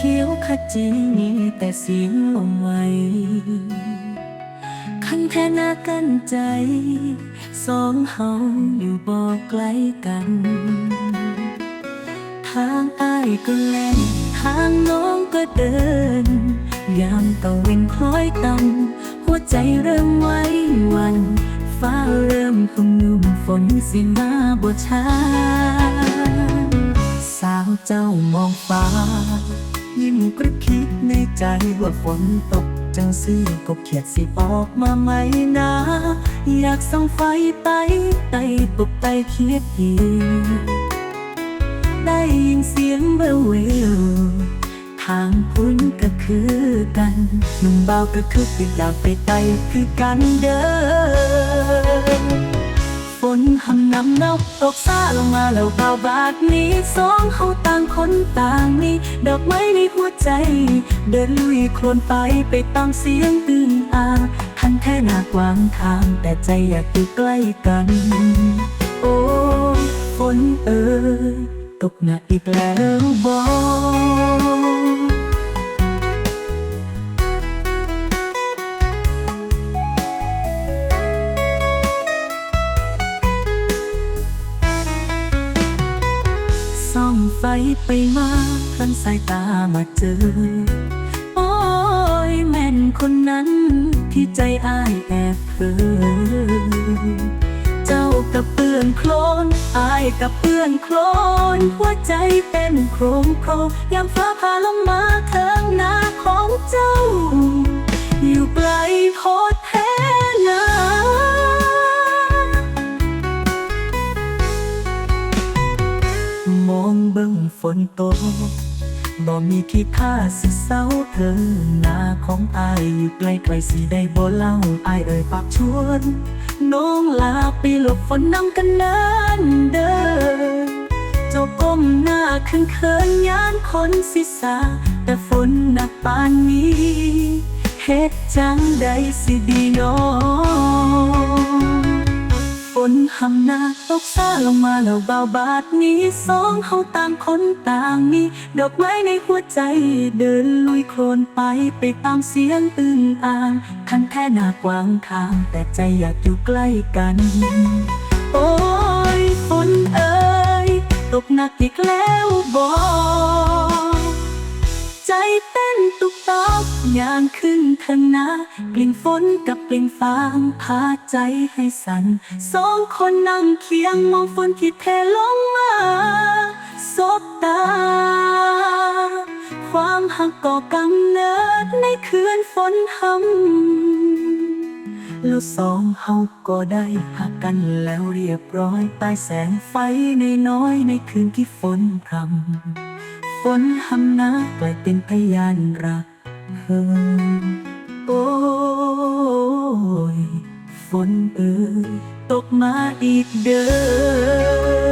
เขียวขจีมีแต่เสียงลมไหวคันแค่นากันใจ สองเฮาอยู่บ่ไกลกัน ทางอ้ายก็แลทางน้องก็เดิน ยามตะเวนคล้อยต่ำหัวใจเริ่มไหว้หวัน ฟ้าเริ่มคุมนุ่มฝนสิมาบ่ช้าสาวเจ้ามองฟ้า กระคิดในใจว่าฝนตกจังซื้อกบเขียดสิออกมาไหมนะ อยากส่องไฟไต่ไต่ปลุกไต่เคียดอีได้ยินเสียงเบลเวลทางพุ่นก็คือกันหนุ่มเบาก็คือติดอยากไปไต่คือกันเด้อฝนหำนำเนาตกซาลงมาแล้วเบาบาดนี้ สองเขาต่างคนต่างมีดอกไม้ในหัว ใจเดินลุยโคลนไปไปตามเสียงตื่นอาทันแท่หนากวางทาง แต่ใจอยากอยู่ใกล้กัน โอ้ฝนเอ่ยตกหนักอีกแล้วบอ ไฟไปมาคลันสายตามาเจอ โอ้ยแม่นคนนั้นที่ใจอ้ายแอบเพ้อเจ้ากับเปื้อนโคลนอายกับเปื้อนโคลนหัวใจเป็นโครงโครงยามฟ้าผ่าลงมาเทิงหน้าของเจ้า อยู่ไกลโพด บ่มีที่ค่าสิเศร้าเธอหน้าของอายอยู่ไกลไกลๆสิได้บ่เล่าอายเอ่ยปากชวน น้องลาไปหลบฝนน้ำกันนั้นเด้อเจ้าก้มหน้าขึ้นเขินยานคนสิสาแต่ฝนหนักปานนี้เฮ็ดจังใดสิดีน้องำหน้าตกซาลงมาแล้วเบาบาดนี้สองเขาต่างคนต่างมี ดอกไม้ในหัวใจ เดินลุยโคลนไปไปตามเสียงอึ้งอ่างคันแค่หน้ากว้างทาง แต่ใจอยากอยู่ใกล้กัน โอ้ยฝนเอ่ยตกหนักอีกแล้วบอ ย่างขึ้นข้างหน้ากลิ่นฝนกับกลิ่นฟางพาใจให้สั่นสองคนนั่งเคียงมองฝนที่เทลงมาสบตา ความหักก่อกำเนิดในคืนฝนหำแล้วสองเฮาก็ได้หักกันแล้วเรียบร้อยใต้แสงไฟในน้อยในคืนที่ฝนพรำฝนหำนากลายเป็นพยานรัก โอ้ยฝนเอ่ยตกมาอีกเด้อ